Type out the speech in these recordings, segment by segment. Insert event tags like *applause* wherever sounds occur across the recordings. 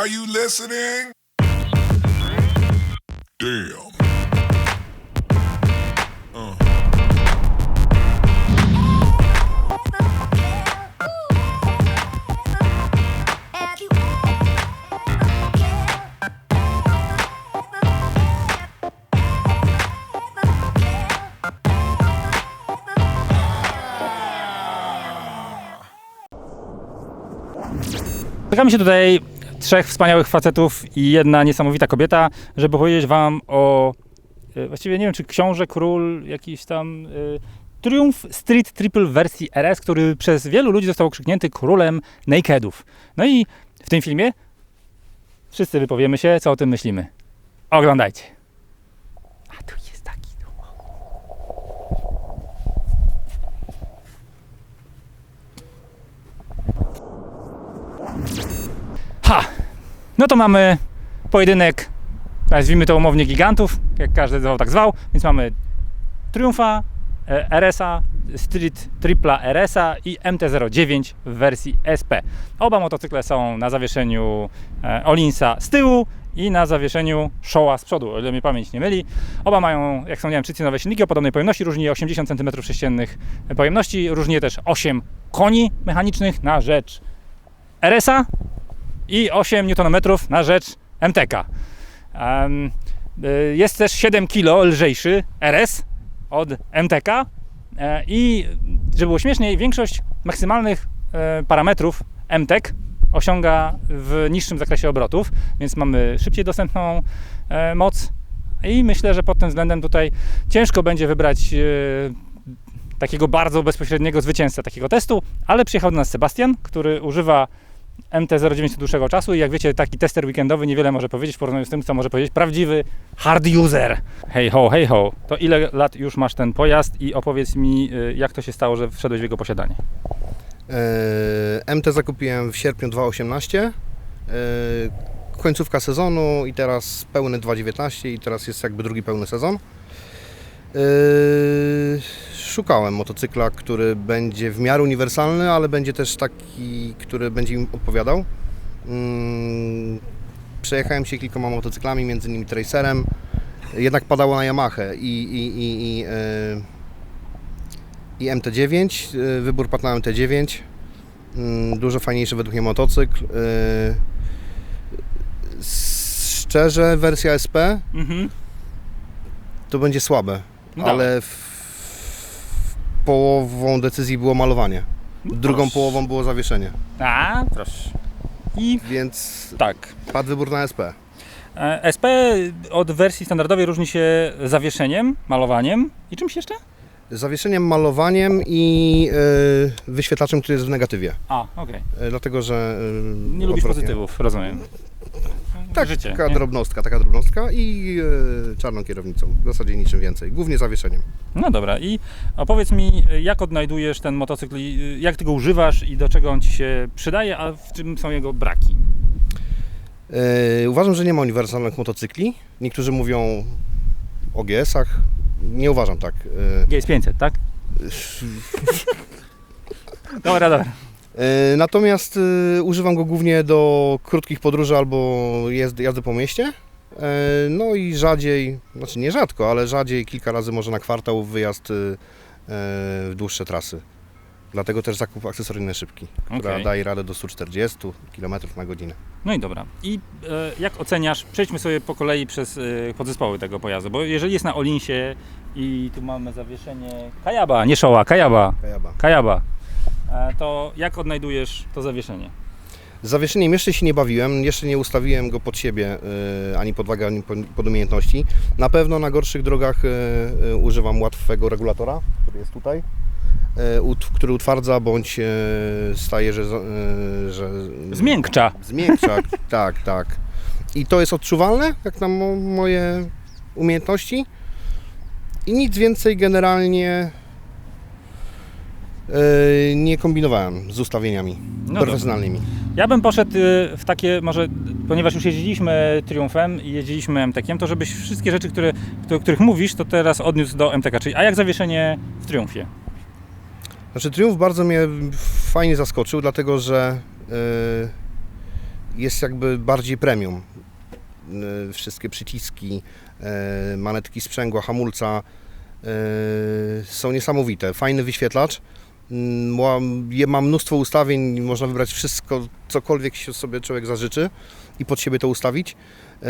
Are you listening? Damn. Spotykamy się tutaj trzech wspaniałych facetów i jedna niesamowita kobieta, żeby powiedzieć wam o, e, właściwie nie wiem czy książę, król, jakiś tam... e, Triumph Street Triple wersji RS, który przez wielu ludzi został okrzyknięty królem nakedów. No i w tym filmie wszyscy wypowiemy się, co o tym myślimy. Oglądajcie. A tu jest taki. Ha! No to mamy pojedynek, nazwijmy to umownie gigantów, jak każdy zwał tak zwał, więc mamy Triumfa, e, RS-a, Street Tripla RS-a i MT-09 w wersji SP. Oba motocykle są na zawieszeniu e, Olinsa z tyłu i na zawieszeniu Showa z przodu, o ile mnie pamięć nie myli. Oba mają, jak wspomniałem, trzy cylindrowe silniki o podobnej pojemności, różni je 80 cm3 pojemności, różni je też 8 koni mechanicznych na rzecz RS-a i 8 Nm na rzecz MTK. Y, jest też 7 kg lżejszy RS od MTK e, i żeby było śmieszniej, większość maksymalnych e, parametrów MTek osiąga w niższym zakresie obrotów, więc mamy szybciej dostępną e, moc i myślę, że pod tym względem tutaj ciężko będzie wybrać e, takiego bardzo bezpośredniego zwycięzcę takiego testu, ale przyjechał do nas Sebastian, który używa MT-09 od dłuższego czasu i jak wiecie, taki tester weekendowy niewiele może powiedzieć w porównaniu z tym, co może powiedzieć prawdziwy hard user. Hej ho, hej ho, to ile lat już masz ten pojazd i opowiedz mi, y, jak to się stało, że wszedłeś w jego posiadanie? E, MT zakupiłem w sierpniu 2018. e, Końcówka sezonu i teraz pełny 2019 i teraz jest jakby drugi pełny sezon. E, Szukałem motocykla, który będzie w miarę uniwersalny, ale będzie też taki, który będzie im odpowiadał. Mm, Przejechałem się kilkoma motocyklami, między innymi Tracerem. Jednak padało na Yamaha i, i, i, i, e, i MT9. e, Wybór padł na MT9. Mm, Dużo fajniejszy według mnie motocykl. Szczerze, wersja SP Mhm. to będzie słabe, No ale w, połową decyzji było malowanie. Drugą proszę. połową było zawieszenie, A, proszę. I więc tak. padł wybór na SP. E, SP od wersji standardowej różni się zawieszeniem, malowaniem i czymś jeszcze? Zawieszeniem, malowaniem i e, wyświetlaczem, który jest w negatywie. A, okej. E, dlatego, że... e, Nie lubisz pozytywów, rozumiem. Tak, Życie, taka nie? drobnostka, taka drobnostka i e, czarną kierownicą. W zasadzie niczym więcej. Głównie zawieszeniem. No dobra, i opowiedz mi, jak odnajdujesz ten motocykl, i, y, jak ty go używasz i do czego on ci się przydaje, a w czym są jego braki? E, uważam, że nie ma uniwersalnych motocykli. Niektórzy mówią o GS-ach. Nie uważam tak. E, GS500, tak? *laughs* Dobra, dobra. E, natomiast e, używam go głównie do krótkich podróży albo jazdy, jazdy po mieście. E, no i rzadziej, znaczy nie rzadko, ale rzadziej kilka razy może na kwartał wyjazd w dłuższe trasy. Dlatego też zakup akcesoryjny szybki, która Okej. daje radę do 140 km na godzinę. No i dobra. I e, jak oceniasz, przejdźmy sobie po kolei przez e, podzespoły tego pojazdu, bo jeżeli jest na Olinsie i tu mamy zawieszenie Kajaba, nie Szoła, Kajaba, Kajaba. Kajaba, to jak odnajdujesz to zawieszenie? Z zawieszeniem jeszcze się nie bawiłem, jeszcze nie ustawiłem go pod siebie, y, ani pod wagę, ani pod, umiejętności. Na pewno na gorszych drogach y, używam łatwego regulatora, który jest tutaj, ut, który utwardza bądź staje, że, że... Zmiękcza. Zmiękcza, *laughs* tak, tak. I to jest odczuwalne, jak na mo, moje umiejętności. I nic więcej generalnie nie kombinowałem z ustawieniami No profesjonalnymi. Ja bym poszedł y, w takie, może, ponieważ już jeździliśmy Triumfem i jeździliśmy MTK-iem, to żebyś wszystkie rzeczy, które, o których mówisz, to teraz odniósł do MTK. Czyli, a jak zawieszenie w Triumfie? Znaczy Triumf bardzo mnie fajnie zaskoczył, dlatego że yy, jest jakby bardziej premium. Y, Wszystkie przyciski, y, manetki sprzęgła, hamulca y, są niesamowite. Fajny wyświetlacz. Mm, Ma, je- ma mnóstwo ustawień, można wybrać wszystko, cokolwiek się sobie człowiek zażyczy i pod siebie to ustawić. Y,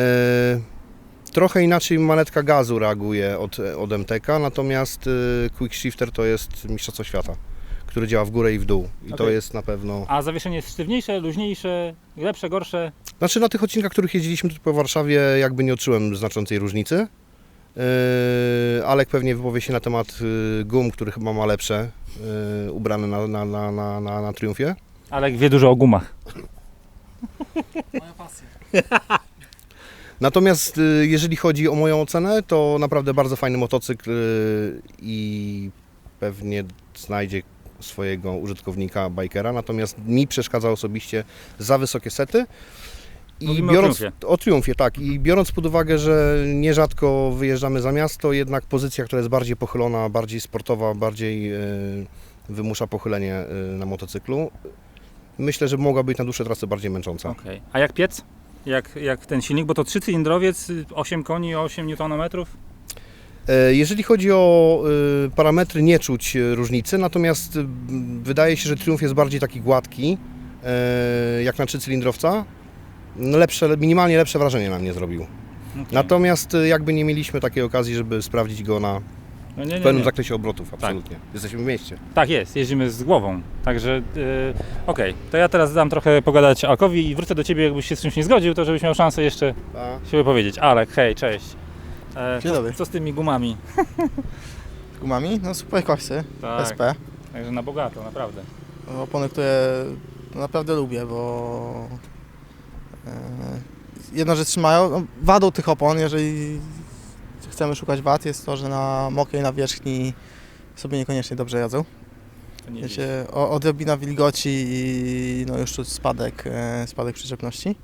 Trochę inaczej manetka gazu reaguje od, od MTK, natomiast y, Quick Shifter to jest mistrzostwo świata, który działa w górę i w dół. I to Okej. jest na pewno... A zawieszenie jest sztywniejsze, luźniejsze, lepsze, gorsze? Znaczy na tych odcinkach, których jeździliśmy tutaj po Warszawie, jakby nie odczułem znaczącej różnicy. Yy, Alek pewnie wypowie się na temat yy, gum, który chyba ma lepsze, yy, ubrane na, na, na, na, na, na Triumfie. Ale wie dużo o gumach. Moja pasja. *laughs* Natomiast jeżeli chodzi o moją ocenę, to naprawdę bardzo fajny motocykl i pewnie znajdzie swojego użytkownika, bikera. Natomiast mi przeszkadza osobiście za wysokie sety. I Mówimy o biorąc, Triumfie. o triumfie, tak. I biorąc pod uwagę, że nierzadko wyjeżdżamy za miasto, jednak pozycja, która jest bardziej pochylona, bardziej sportowa, bardziej e, wymusza pochylenie e, na motocyklu, myślę, że mogła być na dłuższe trasy bardziej męcząca. Okej. A jak piec? Jak, jak ten silnik? Bo to trzycylindrowiec, y, 8 koni, 8 Nm. E, Jeżeli chodzi o parametry, nie czuć różnicy, natomiast wydaje się, że Triumph jest bardziej taki gładki, jak na trzycylindrowca. Lepsze, minimalnie lepsze wrażenie na mnie zrobił. Natomiast e, jakby nie mieliśmy takiej okazji, żeby sprawdzić go na No nie, w nie, pełnym nie. zakresie obrotów, absolutnie. Jesteśmy w mieście. Tak jest, jeździmy z głową. Także y, okej, to ja teraz dam trochę pogadać Alkowi i wrócę do Ciebie, jakbyś się z czymś nie zgodził, to żebyś miał szansę jeszcze się wypowiedzieć. Alek, hej, cześć. E, Dzień co, dobry. co z tymi gumami? Z *laughs* gumami? No super koksy, Tak, SP. także na bogato, naprawdę. Opony, które naprawdę lubię, bo e, jedno, że trzymają. No, wadą tych opon, jeżeli chcemy szukać wad, jest to, że na mokrej nawierzchni sobie niekoniecznie dobrze jadzą. Nie Wiecie, odrobina wilgoci i no już czuć spadek, e, spadek przyczepności.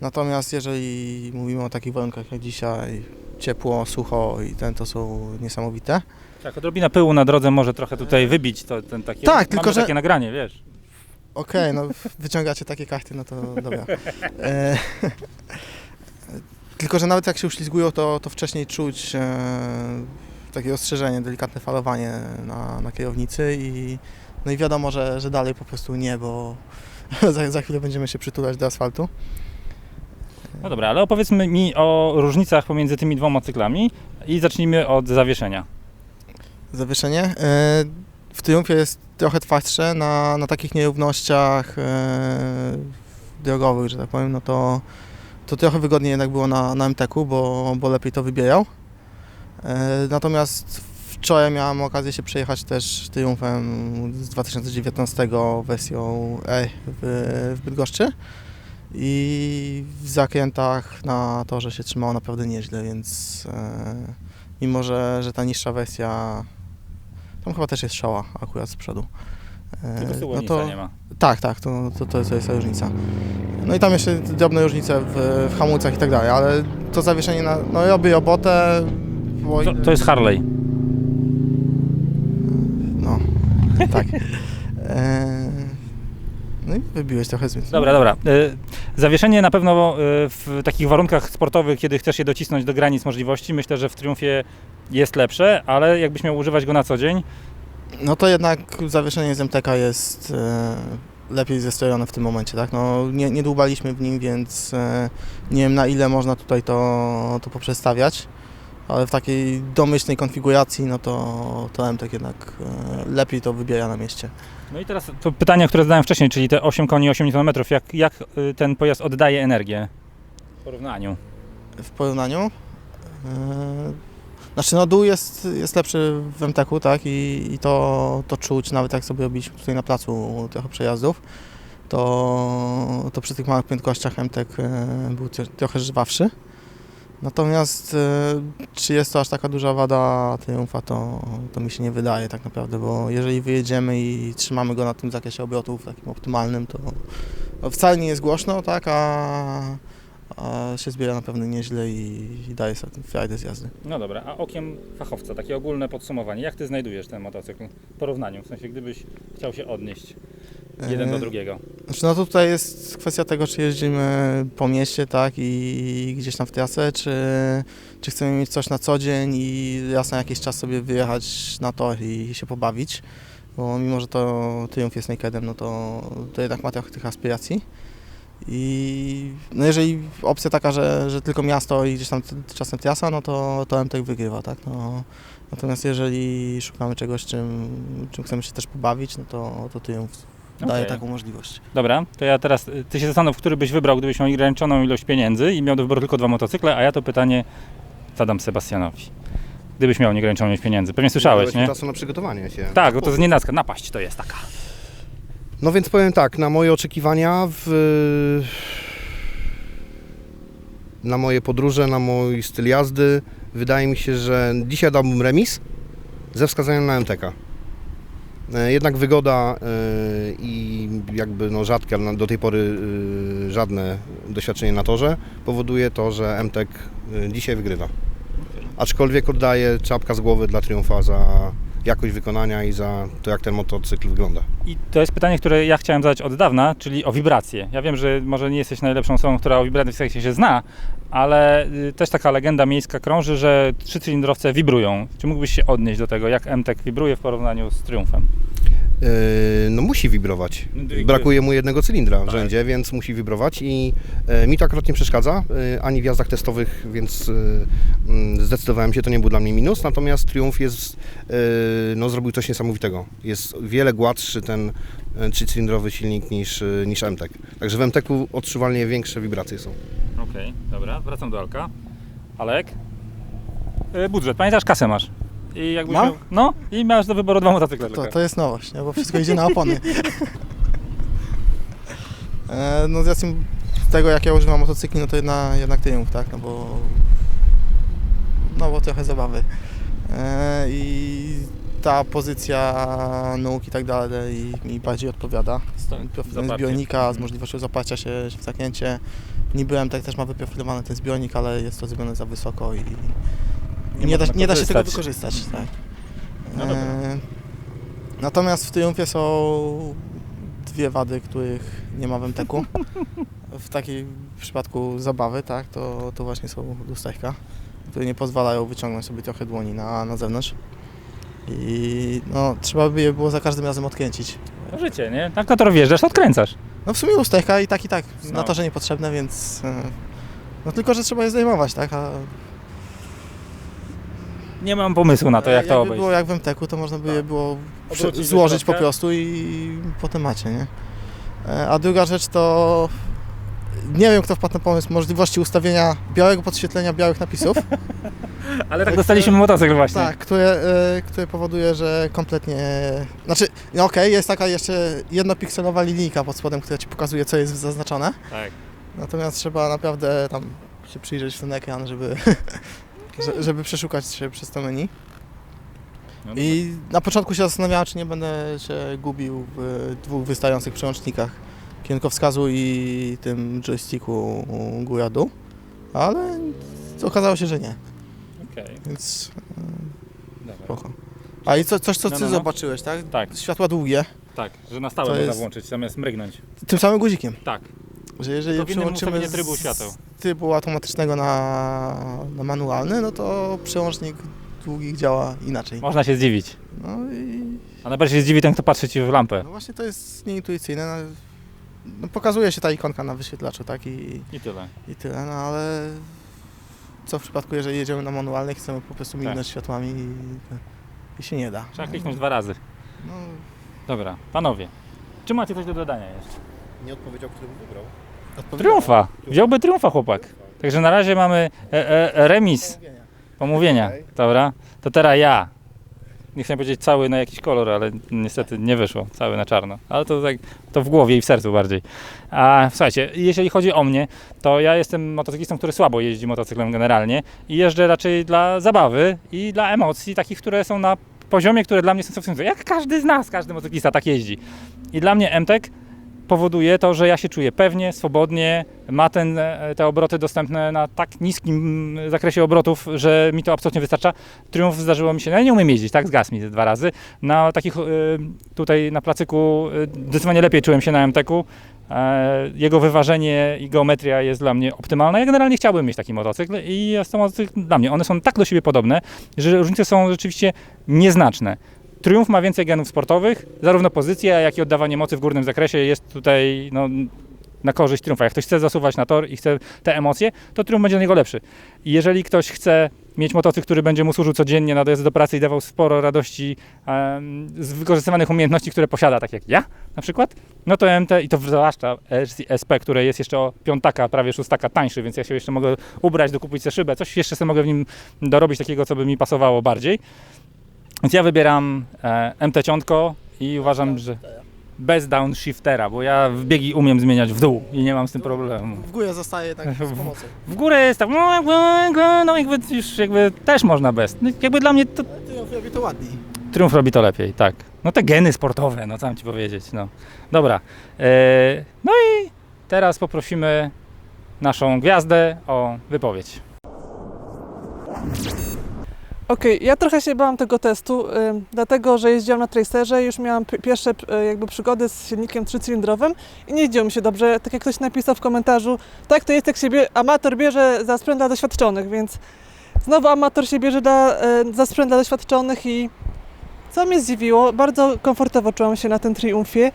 Natomiast jeżeli mówimy o takich warunkach jak dzisiaj, ciepło, sucho i ten, to są niesamowite. Tak, odrobina pyłu na drodze może trochę tutaj wybić to, ten takie, Tak, tylko że- takie nagranie, wiesz. Okej, no wyciągacie takie karty, no to dobra. *laughs* E, tylko, że nawet jak się uślizgują, to, to wcześniej czuć e, takie ostrzeżenie, delikatne falowanie na, na kierownicy i no i wiadomo, że, że dalej po prostu nie, bo *laughs* za, za chwilę będziemy się przytulać do asfaltu. No dobra, ale opowiedzmy mi o różnicach pomiędzy tymi dwoma cyklami i zacznijmy od zawieszenia. Zawieszenie. E, W Triumfie jest trochę twardsze na, na takich nierównościach e, drogowych, że tak powiem, no to, to trochę wygodniej jednak było na, na MTK-u, bo, bo lepiej to wybierał. E, Natomiast wczoraj miałem okazję się przejechać też Triumfem z 2019 wersją E w, w Bydgoszczy i w zakrętach na torze się trzymało naprawdę nieźle, więc e, mimo, że, że ta niższa wersja tam chyba też jest szała akurat z przodu. E, Tylko tyłu no to, nie ma. tak, tak, to, to, to, jest, to jest ta różnica. No i tam jeszcze drobne różnice w, w hamulcach i tak dalej, ale to zawieszenie na, no robi robotę. bo- To, to jest Harley. No, tak. E, no i wybiłeś trochę z Dobra, dobra. Y, Zawieszenie na pewno y, w takich warunkach sportowych, kiedy chcesz je docisnąć do granic możliwości, myślę, że w Triumfie jest lepsze, ale jakbyś miał używać go na co dzień, No to jednak zawieszenie z MTK jest e, lepiej zestrojone w tym momencie, tak? No, nie, nie dłubaliśmy w nim, więc e, nie wiem na ile można tutaj to, to poprzestawiać, ale w takiej domyślnej konfiguracji, no to, to MTK jednak e, lepiej to wybiera na mieście. No i teraz to pytanie, które zadałem wcześniej, czyli te 8 koni, 8 Nm, jak, jak y, ten pojazd oddaje energię w porównaniu? W porównaniu, e, znaczy no dół jest, jest lepszy w MTK, tak? I, i to, to czuć, nawet jak sobie robiliśmy tutaj na placu trochę przejazdów, to, to przy tych małych prędkościach MTek był tro- trochę żwawszy. Natomiast e, czy jest to aż taka duża wada Triumfa, to, to mi się nie wydaje tak naprawdę, bo jeżeli wyjedziemy i trzymamy go na tym zakresie obrotów takim optymalnym, to no, wcale nie jest głośno, tak, a, a się zbiera na pewno nieźle i, i daje sobie frajdę z jazdy. No dobra, a okiem fachowca, takie ogólne podsumowanie, jak ty znajdujesz ten motocykl w porównaniu, w sensie gdybyś chciał się odnieść? jeden do E, drugiego? Znaczy, no to tutaj jest kwestia tego, czy jeździmy po mieście, tak, i gdzieś tam w trasę, czy, czy chcemy mieć coś na co dzień i raz na jakiś czas sobie wyjechać na tor i się pobawić, bo mimo, że to Triumph jest nakedem, no to, to jednak ma trochę tych aspiracji. I no jeżeli opcja taka, że, że tylko miasto i gdzieś tam czasem trasa, no to, to MTek wygrywa, tak? No, natomiast jeżeli szukamy czegoś, czym, czym chcemy się też pobawić, no to, to Triumph daje Okej. taką możliwość. Dobra, to ja teraz, y, ty się zastanów, który byś wybrał, gdybyś miał ograniczoną ilość pieniędzy i miał do wyboru tylko dwa motocykle, a ja to pytanie zadam Sebastianowi. Gdybyś miał nieograniczoną ilość pieniędzy. Pewnie słyszałeś, nie? czasu na przygotowanie się. Tak, bo to jest nienacka, napaść to jest taka. No więc powiem tak, na moje oczekiwania, w, na moje podróże, na mój styl jazdy, wydaje mi się, że dzisiaj dałbym remis ze wskazaniem na MTK. E, Jednak wygoda e, i jakby no rzadkie, do tej pory e, żadne doświadczenie na torze powoduje to, że MTek e, dzisiaj wygrywa. Aczkolwiek oddaję czapka z głowy dla Triumfa za jakość wykonania i za to, jak ten motocykl wygląda. I to jest pytanie, które ja chciałem zadać od dawna, czyli o wibracje. Ja wiem, że może nie jesteś najlepszą osobą, która o wibracjach się zna, ale y, też taka legenda miejska krąży, że trzycylindrowce wibrują. Czy mógłbyś się odnieść do tego, jak MTek wibruje w porównaniu z Triumfem? Yy, no musi wibrować. Brakuje mu jednego cylindra w Tak. rzędzie, więc musi wibrować i e, mi to akurat nie przeszkadza, e, ani w jazdach testowych, więc e, mm, zdecydowałem się, to nie był dla mnie minus, natomiast Triumph jest, no zrobił coś niesamowitego. Jest wiele gładszy ten trzycylindrowy silnik niż, niż MTEK. Także w MTEK-u odczuwalnie większe wibracje są. Okej, dobra, wracam do Alka. Alek? Y, budżet, pamiętasz, kasę masz. I jakbyś Mam? miał, No, i miałeś do wyboru dwa motocykle To, tylko. to jest nowość, nie? bo wszystko idzie na opony. *laughs* e, no z racji tego, jak ja używam motocykli, no to jedna, jednak Triumph, tak? No bo, no bo trochę zabawy. E, I ta pozycja nóg i tak dalej mi bardziej odpowiada. Tym profilem Zaparcie. zbiornika, z Mhm. możliwością zaparcia się w zakręcie. Niby MTek też ma wyprofilowany ten zbiornik, ale jest to zrobione za wysoko i, i nie, da, nie da się tego korzystać. wykorzystać. Tak. No. E, Natomiast w Triumfie są dwie wady, których nie ma w MTK-u. *laughs* W takiej w przypadku zabawy, tak, to, to właśnie są lusterka, które nie pozwalają wyciągnąć sobie trochę dłoni na, na zewnątrz. I no, trzeba by je było za każdym razem odkręcić. No życie, nie? Tak na tor wjeżdżasz, odkręcasz. No w sumie lusterka i tak i tak No. na torze niepotrzebne, więc e, no tylko, że trzeba je zdejmować, tak, a Nie mam pomysłu na to, jak to jakby obejść. było jak w MTK-u, to można by je Tak. było przy, Obrócić złożyć po prostu i potem macie, nie? E, A druga rzecz to nie wiem kto wpadł na pomysł możliwości ustawienia białego podświetlenia białych napisów, *laughs* Ale tak dostaliśmy motocykl właśnie. tak, które, e, które powoduje, że kompletnie, znaczy, no okej, jest taka jeszcze jednopikselowa linijka pod spodem, która Ci pokazuje co jest zaznaczone, tak. natomiast trzeba naprawdę tam się przyjrzeć w ten ekran, żeby, *laughs* że- żeby przeszukać się przez to menu. No I na początku się zastanawiałem, czy nie będę się gubił w dwóch wystających przełącznikach. Kierunkowskazu i tym joysticku góra-dół, ale okazało się, że nie, Okej, więc dobra. spoko. A i co, coś, co No, ty no, no. zobaczyłeś, tak? Tak, Światła długie, tak, że na stałe To można jest- włączyć zamiast mrygnąć. tym samym guzikiem, Tak, że jeżeli Tylko w innym ustawieniu trybu świateł. Trybu automatycznego na, na manualny, no to przełącznik długich działa inaczej. można się zdziwić. No i A najbardziej się zdziwi ten, kto patrzy ci w lampę. no właśnie to jest nieintuicyjne. No, no pokazuje się ta ikonka na wyświetlaczu, tak? I, I tyle. i tyle, no ale co w przypadku, jeżeli jedziemy na manualnych, chcemy po prostu mignąć światłami i, i się nie da. Trzeba kliknąć dwa razy. No, Dobra, panowie. Czy macie coś do dodania jeszcze? Nie odpowiedział, który wybrał. Triumfa. Wziąłby triumfa chłopak. Także na razie mamy e, e, remis pomówienia. Dobra. To teraz ja. Nie chciałem powiedzieć cały na jakiś kolor, ale niestety nie wyszło. Cały na czarno. Ale to tak to w głowie i w sercu bardziej. A słuchajcie, jeżeli chodzi o mnie, to ja jestem motocyklistą, który słabo jeździ motocyklem generalnie i jeżdżę raczej dla zabawy i dla emocji, takich, które są na poziomie, które dla mnie są satysfakcjonujące. Jak każdy z nas, każdy motocyklista tak jeździ. I dla mnie MTEK powoduje to, że ja się czuję pewnie, swobodnie, ma ten, e, te obroty dostępne na tak niskim mm, zakresie obrotów, że mi to absolutnie wystarcza. Triumf zdarzyło mi się, no ja nie umiem jeździć, tak, zgasł mi dwa razy. Na takich, e, tutaj na placyku e, zdecydowanie lepiej czułem się na MTK-u. Jego wyważenie i geometria jest dla mnie optymalna. Ja generalnie chciałbym mieć taki motocykl i jest to motocykl dla mnie. One są tak do siebie podobne, że różnice są rzeczywiście nieznaczne. Triumph ma więcej genów sportowych, zarówno pozycja, jak i oddawanie mocy w górnym zakresie jest tutaj no, na korzyść Triumfa. Jak ktoś chce zasuwać na tor i chce te emocje, to Triumph będzie dla niego lepszy. I jeżeli ktoś chce mieć motocykl, który będzie mu służył codziennie na dojazd do pracy i dawał sporo radości em, z wykorzystywanych umiejętności, które posiada, tak jak ja na przykład, no to MT i to zwłaszcza SP, które jest jeszcze o piątaka, prawie szóstaka tańszy, więc ja się jeszcze mogę ubrać, dokupić sobie szybę, coś jeszcze sobie mogę w nim dorobić takiego, co by mi pasowało bardziej. Więc ja wybieram e, MT ciątko i uważam, że bez downshiftera, bo ja w biegi umiem zmieniać w dół i nie mam z tym problemu. W górę zostaje tak z pomocą. W górę jest tak, no jakby już jakby też można bez. No, jakby dla mnie to Triumf robi to ładniej. Triumf robi to lepiej, tak. No te geny sportowe, no co mam ci powiedzieć, no. Dobra. E, no i teraz poprosimy naszą gwiazdę o wypowiedź. Okej, ja trochę się bałam tego testu, y, dlatego że jeździłam na Tracerze, już miałam pierwsze y, jakby przygody z silnikiem trzycylindrowym i nie jeździło mi się dobrze. Tak jak ktoś napisał w komentarzu, tak to jest jak się bie- amator bierze za sprzęt dla doświadczonych, więc znowu amator się bierze dla, y, za sprzęt dla doświadczonych i co mnie zdziwiło, bardzo komfortowo czułam się na tym Triumfie.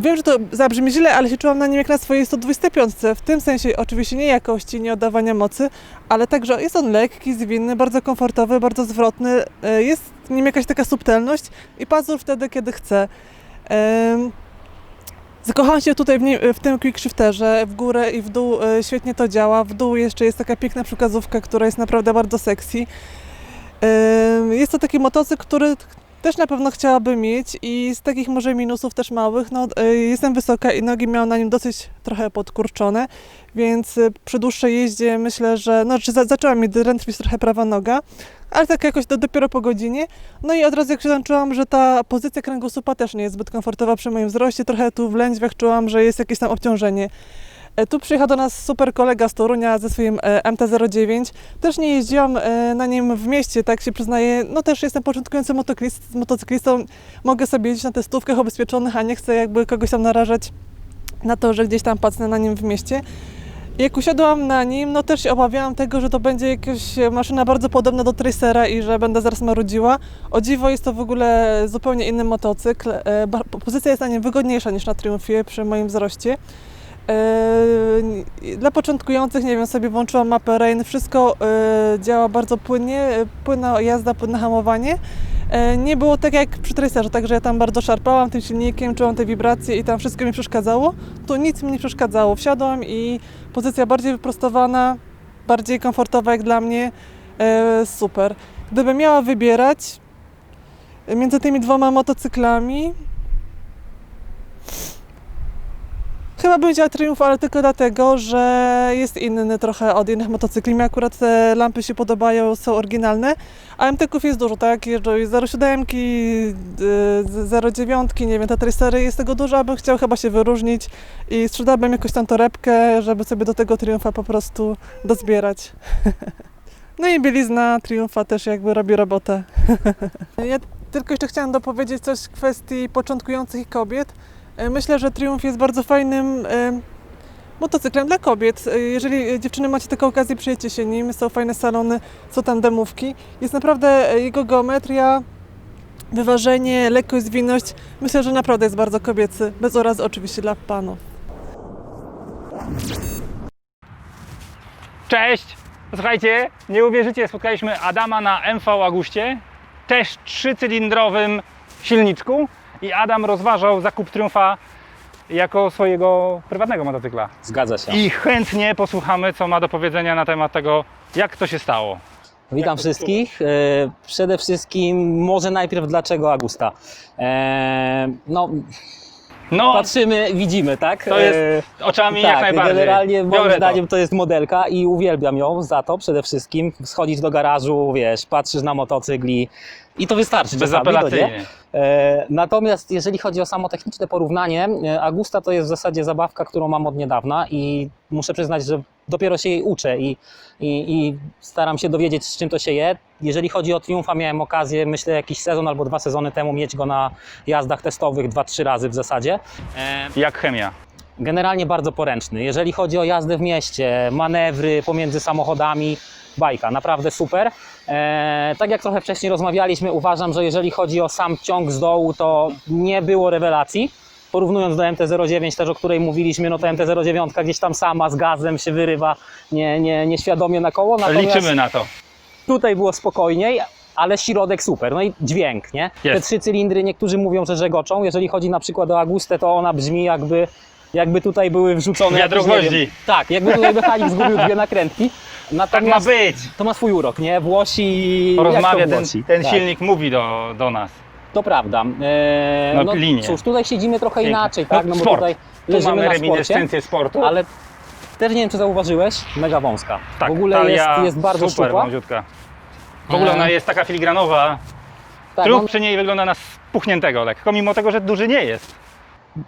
Wiem, że to zabrzmi źle, ale się czułam na nim jak na swojej 125. W tym sensie oczywiście nie jakości, nie oddawania mocy, ale także jest on lekki, zwinny, bardzo komfortowy, bardzo zwrotny. e, Jest w nim jakaś taka subtelność i pazur wtedy, kiedy chce. Zakochałam się tutaj w, nim, w tym quickshifterze, w górę i w dół e, świetnie to działa. W dół jeszcze jest taka piękna przykazówka, która jest naprawdę bardzo sexy. Jest to taki motocykl, który też na pewno chciałabym mieć i z takich może minusów też małych, no e, jestem wysoka i nogi miałam na nim dosyć trochę podkurczone, więc e, przy dłuższej jeździe myślę, że, no za, zaczęła mi drętwić trochę prawa noga, ale tak jakoś do, dopiero po godzinie. No i od razu jak się tam czułam, że ta pozycja kręgosłupa też nie jest zbyt komfortowa przy moim wzroście, trochę tu w lędźwiach czułam, że jest jakieś tam obciążenie. E, Tu przyjechał do nas super kolega z Torunia ze swoim e, MT-09. Też nie jeździłam e, na nim w mieście, tak się przyznaję. No też jestem początkującym motocyklist- motocyklistą. Mogę sobie jeździć na testówkach ubezpieczonych, a nie chcę jakby kogoś tam narażać na to, że gdzieś tam pacnę na nim w mieście. Jak usiadłam na nim, no też się obawiałam tego, że to będzie jakaś maszyna bardzo podobna do Tracera i że będę zaraz marudziła. O dziwo jest to w ogóle zupełnie inny motocykl. Pozycja jest na nim wygodniejsza niż na Triumfie przy moim wzroście. E, Dla początkujących, nie wiem, sobie włączyłam mapę Rain, wszystko e, działa bardzo płynnie, e, płynna jazda, płynne hamowanie. Nie było tak jak przy Tracerze, także ja tam bardzo szarpałam tym silnikiem, czułam te wibracje i tam wszystko mi przeszkadzało. Tu nic mi nie przeszkadzało. Wsiadłam i pozycja bardziej wyprostowana, bardziej komfortowa jak dla mnie. Super. Gdybym miała wybierać między tymi dwoma motocyklami, Chyba bym wzięła Triumph, ale tylko dlatego, że jest inny trochę od innych motocykli. Mi akurat te lampy się podobają, są oryginalne, a MTK-ów jest dużo, tak? Jeżdżą i 07, y, 09, nie wiem, te tracery jest tego dużo, abym chciał chyba się wyróżnić i sprzedałbym jakąś tam torebkę, żeby sobie do tego Triumfa po prostu dozbierać. *laughs* No i bielizna Triumfa też jakby robi robotę. *laughs* Ja tylko jeszcze chciałam dopowiedzieć coś w kwestii początkujących kobiet. E, Myślę, że Triumph jest bardzo fajnym e, motocyklem dla kobiet. E, Jeżeli dziewczyny macie taką okazję, przyjedźcie się nim. Są fajne salony, są tam demówki. Jest naprawdę jego geometria, wyważenie, lekkość, zwinność. Myślę, że naprawdę jest bardzo kobiecy. Bez urazy oczywiście dla panów. Cześć! Słuchajcie, nie uwierzycie, spotkaliśmy Adama na MV Aguście, też trzycylindrowym silniczku i Adam rozważał zakup Triumfa jako swojego prywatnego motocykla. Zgadza się. I chętnie posłuchamy, co ma do powiedzenia na temat tego, jak to się stało. Witam wszystkich. E, Przede wszystkim może najpierw dlaczego Agusta. E, No, No, patrzymy, widzimy, tak? To jest E, oczami tak, jak najbardziej. generalnie moim Biorę zdaniem to. jest modelka i uwielbiam ją za to przede wszystkim. Schodzić do garażu, wiesz, patrzysz na motocykl i, to wystarczy czasami, no? Bezapelacyjnie. E, Natomiast jeżeli chodzi o samo techniczne porównanie, e, Agusta to jest w zasadzie zabawka, którą mam od niedawna i muszę przyznać, że dopiero się jej uczę i, i, i staram się dowiedzieć, z czym to się je. Jeżeli chodzi o Triumfa, miałem okazję, myślę, jakiś sezon albo dwa sezony temu mieć go na jazdach testowych dwa, trzy razy w zasadzie. E, Jak chemia. Generalnie bardzo poręczny. Jeżeli chodzi o jazdę w mieście, manewry pomiędzy samochodami, bajka, naprawdę super. E, tak jak trochę wcześniej rozmawialiśmy, uważam, że jeżeli chodzi o sam ciąg z dołu, to nie było rewelacji. Porównując do MT-09, też o której mówiliśmy, no to MT-09 gdzieś tam sama z gazem się wyrywa nie, nie, nieświadomie na koło. Natomiast Liczymy na to. Tutaj było spokojniej, ale środek super. No i dźwięk, nie? Te Jest. trzy cylindry, niektórzy mówią, że żegoczą. Jeżeli chodzi na przykład o Agustę, to ona brzmi jakby, jakby tutaj były wrzucone Wiatr jakieś, nie gwoździ. wiem, Tak, jakby tutaj mechanik zgubił dwie nakrętki. Tak ma Natomiast być. to ma swój urok, nie? Włosi... Rozmawia jak to ten, ten Tak, silnik, mówi do, do nas. To prawda. Eee, No, no linie. cóż, tutaj siedzimy trochę Pięknie. inaczej, tak? No bo Sport. tutaj Tu mamy reminiscencję sportu. Ale też nie wiem, czy zauważyłeś, mega wąska. tak, w ogóle jest, jest bardzo super szczupła. wąziutka. W ogóle ona Eee, jest taka filigranowa. tak, Trup przy niej wygląda na spuchniętego lekko, mimo tego, że duży nie jest.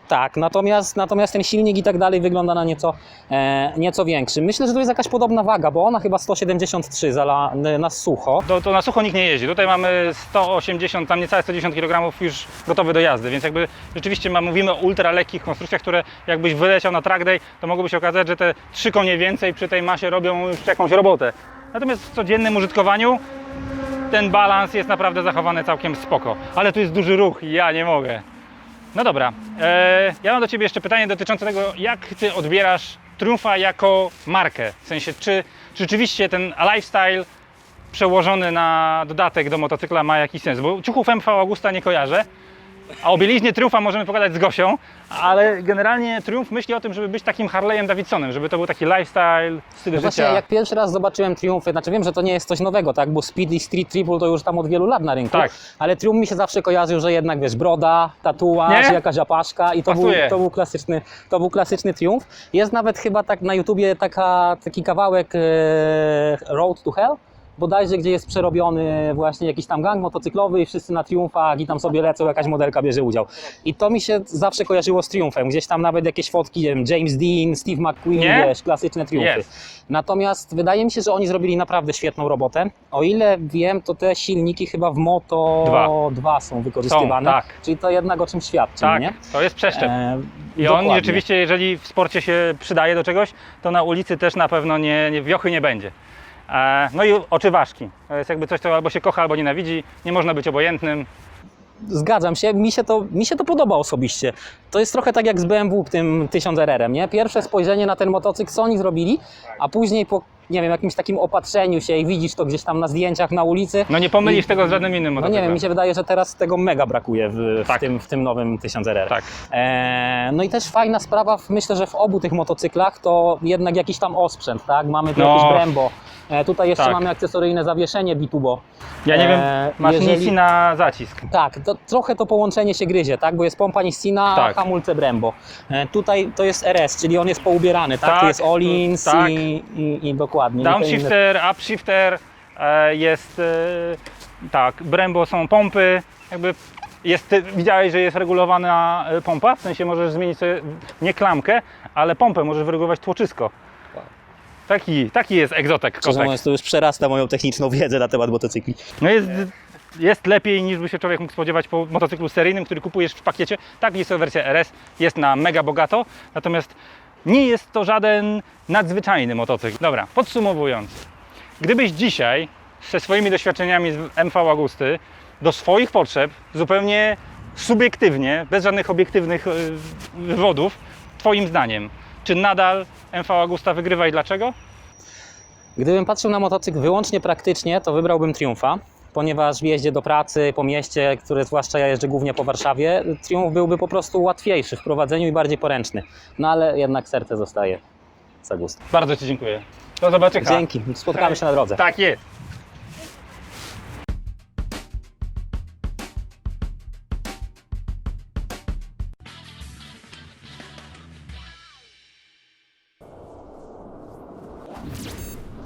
Tak, natomiast, natomiast ten silnik i tak dalej wygląda na nieco, e, nieco większy. Myślę, że to jest jakaś podobna waga, bo ona chyba 173 za la, na sucho. To, to na sucho nikt nie jeździ. Tutaj mamy 180, tam niecałe 110 kg już gotowy do jazdy, więc jakby rzeczywiście ma, mówimy o ultra lekkich konstrukcjach, które jakbyś wyleciał na track day, to mogłoby się okazać, że te trzy konie więcej przy tej masie robią już jakąś robotę. Natomiast w codziennym użytkowaniu ten balans jest naprawdę zachowany całkiem spoko. Ale tu jest duży ruch i ja nie mogę. No dobra, e, ja mam do Ciebie jeszcze pytanie dotyczące tego, jak Ty odbierasz Triumfa jako markę? W sensie, czy, czy rzeczywiście ten lifestyle przełożony na dodatek do motocykla ma jakiś sens? Bo ciuchów MV Augusta nie kojarzę, a o bieliźnie Triumfa możemy pogadać z Gosią, ale generalnie Triumf myśli o tym, żeby być takim Harley'em Davidsonem, żeby to był taki lifestyle, styl No właśnie, życia. jak pierwszy raz zobaczyłem Triumfy, znaczy wiem, że to nie jest coś nowego, tak, bo Speed i Street Triple to już tam od wielu lat na rynku, Tak. ale Triumph mi się zawsze kojarzył, że jednak, wiesz, broda, tatuaż, Nie? jakaś apaszka i to był, Pasuje. to, był klasyczny, to był klasyczny Triumph. Jest nawet chyba tak na YouTubie taka, taki kawałek e, Road to Hell, bodajże, gdzie jest przerobiony właśnie jakiś tam gang motocyklowy i wszyscy na triumfach i tam sobie lecą, jakaś modelka bierze udział. I to mi się zawsze kojarzyło z triumfem. Gdzieś tam nawet jakieś fotki, nie wiem, James Dean, Steve McQueen, Nie? wiesz, klasyczne triumfy. Jest. Natomiast wydaje mi się, że oni zrobili naprawdę świetną robotę. O ile wiem, to te silniki chyba w Moto Dwa. 2 są wykorzystywane. Są, tak. Czyli to jednak o czym świadczy, Tak, nie? to jest przeszczep. E, I on dokładnie. rzeczywiście, jeżeli w sporcie się przydaje do czegoś, to na ulicy też na pewno nie, nie wiochy nie będzie. E, no i oczy ważki. To jest jakby coś, co albo się kocha, albo nienawidzi. Nie można być obojętnym. Zgadzam się, mi się, to, mi się to podoba osobiście. To jest trochę tak jak z BMW tym 1000 RR-em, nie? Pierwsze spojrzenie na ten motocykl, co oni zrobili, a później po, nie wiem, jakimś takim opatrzeniu się i widzisz to gdzieś tam na zdjęciach na ulicy. No nie pomylisz I- tego z żadnym innym No motocyklem. nie wiem, mi się wydaje, że teraz tego mega brakuje w, w, Tak. tym, w tym nowym 1000 RR. Tak. E, no i też fajna sprawa, w- myślę, że w obu tych motocyklach to jednak jakiś tam osprzęt, tak? Mamy tu No. jakieś Brembo, e, tutaj jeszcze Tak. mamy akcesoryjne zawieszenie Bitubo. Ja nie wiem, E, masz jeżeli- na zacisk. Tak, to, trochę to połączenie się gryzie, tak? Bo jest pompa Nissina, Tak. hamulce Brembo. E, tutaj to jest RS, czyli on jest poubierany, tak? Tak, tu jest Olins tak. i, i, i dokładnie. I te inne- Downshifter, upshifter, e, jest e, tak, Brembo są pompy, jakby jest, ty widziałeś, że jest regulowana e, pompa, w sensie możesz zmienić sobie nie klamkę, ale pompę możesz wyregulować tłoczysko. Taki, taki jest egzotek Szczerze kotek. mówiąc, to już przerasta moją techniczną wiedzę na temat motocykli. No jest, jest lepiej niż by się człowiek mógł spodziewać po motocyklu seryjnym, który kupujesz w pakiecie. Tak, jest to wersja RS, jest na mega bogato, natomiast nie jest to żaden nadzwyczajny motocykl. Dobra, podsumowując. Gdybyś dzisiaj ze swoimi doświadczeniami z MV Augusty do swoich potrzeb, zupełnie subiektywnie, bez żadnych obiektywnych y, wywodów, Twoim zdaniem, czy nadal MV Augusta wygrywa i dlaczego? Gdybym patrzył na motocykl wyłącznie praktycznie, to wybrałbym Triumfa, ponieważ w jeździe do pracy, po mieście, które zwłaszcza ja jeżdżę głównie po Warszawie, Triumf byłby po prostu łatwiejszy w prowadzeniu i bardziej poręczny. No ale jednak serce zostaje z Augusta. Bardzo Ci dziękuję. Do zobaczenia. Dzięki, spotkamy się na drodze. Tak jest.